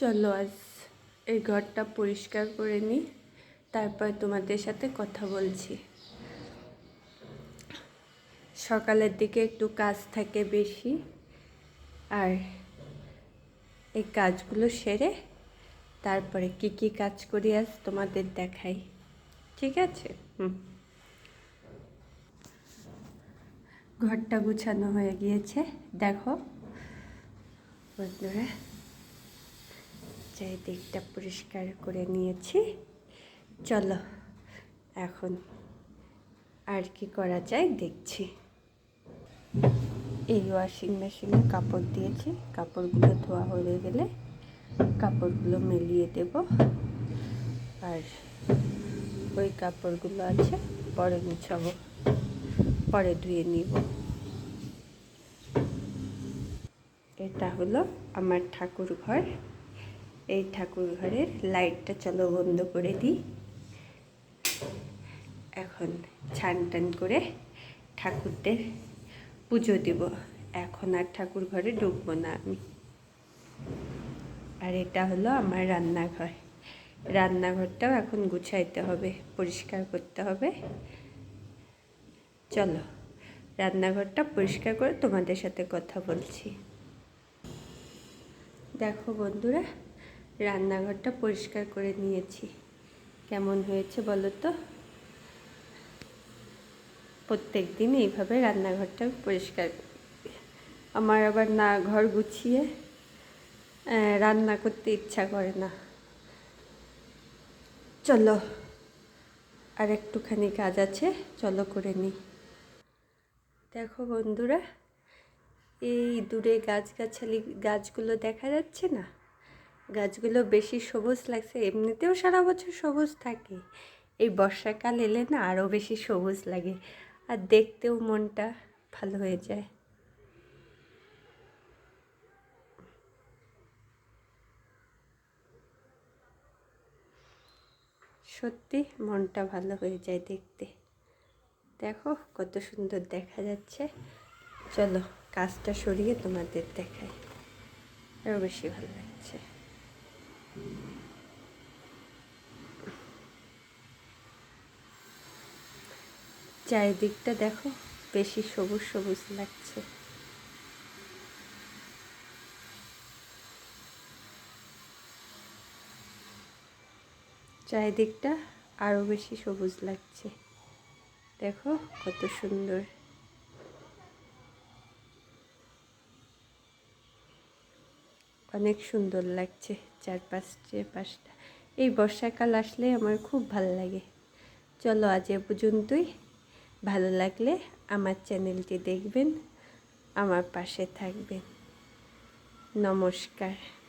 চলো আজ এই ঘরটা পরিষ্কার করে নিই, তারপর তোমাদের সাথে কথা বলছি। সকালের দিকে একটু কাজ থাকে বেশি, আর এই কাজগুলো সেরে তারপরে কি কি কাজ করি আজ তোমাদের দেখাই। ঠিক আছে? হুম। ঘরটা গুছানো হয়ে গিয়েছে, দেখো। বন্ধুরা। চারিদিকটা পরিষ্কার করে নিয়েছি। চলো, এখন আর কি করা যায় দেখছি। এই ওয়াশিং মেশিনে কাপড় দিয়েছি। কাপড়গুলো ধোয়া হয়ে গেলে কাপড়গুলো মেলিয়ে দেব। আর ওই কাপড়গুলো আছে, পরে মুছাবো, পরে ধুয়ে নিব। এটা হলো আমার ঠাকুর ঘর এই ঠাকুর ঘরের লাইটটা চলো বন্ধ করে দিই। এখন ছান টান করে ঠাকুরদের পুজো দিব। এখন আর ঠাকুর ঘরে ঢুকবো না আমি। আর এটা হলো আমার রান্নাঘর। রান্নাঘরটাও এখন গুছাইতে হবে, পরিষ্কার করতে হবে। চলো, রান্নাঘরটা পরিষ্কার করে তোমাদের সাথে কথা বলছি। দেখো বন্ধুরা রান্নাঘরটা পরিষ্কার করে নিয়েছি। কেমন হয়েছে বলো তো? প্রত্যেক দিন এইভাবে রান্নাঘরটা পরিষ্কার আমার আবার না ঘর গুছিয়ে রান্না করতে ইচ্ছা করে না। চলো, আর একটুখানি কাজ আছে, চলো করে নিই। দেখো বন্ধুরা, এই দূরে গাছগাছালি গাছগুলো দেখা যাচ্ছে না? গাছগুলো বেশি সবুজ লাগছে, এমনিতেও সারা বছর সবুজ থাকে। এই বর্ষাকাল এলে না আরও বেশি সবুজ লাগে, আর দেখতেও মনটা ভালো হয়ে যায়। সত্যি মনটা ভালো হয়ে যায় দেখতে। দেখো কত সুন্দর দেখা যাচ্ছে। চলো কাজটা সরিয়ে তোমাদের দেখায় আরও বেশি ভালো লাগছে। চারিদিকটা দেখো বেশি সবুজ সবুজ লাগছে। চারিদিকটা আরও বেশি সবুজ লাগছে। দেখো কত সুন্দর। অনেক সুন্দর লাগছে চারপাশে পাশটা। এই বর্ষাকাল আসলে আমার খুব ভালো লাগে। চলো আজ এ পর্যন্তই। ভালো লাগলে আমার চ্যানেলটি দেখবেন, আমার পাশে থাকবেন। নমস্কার।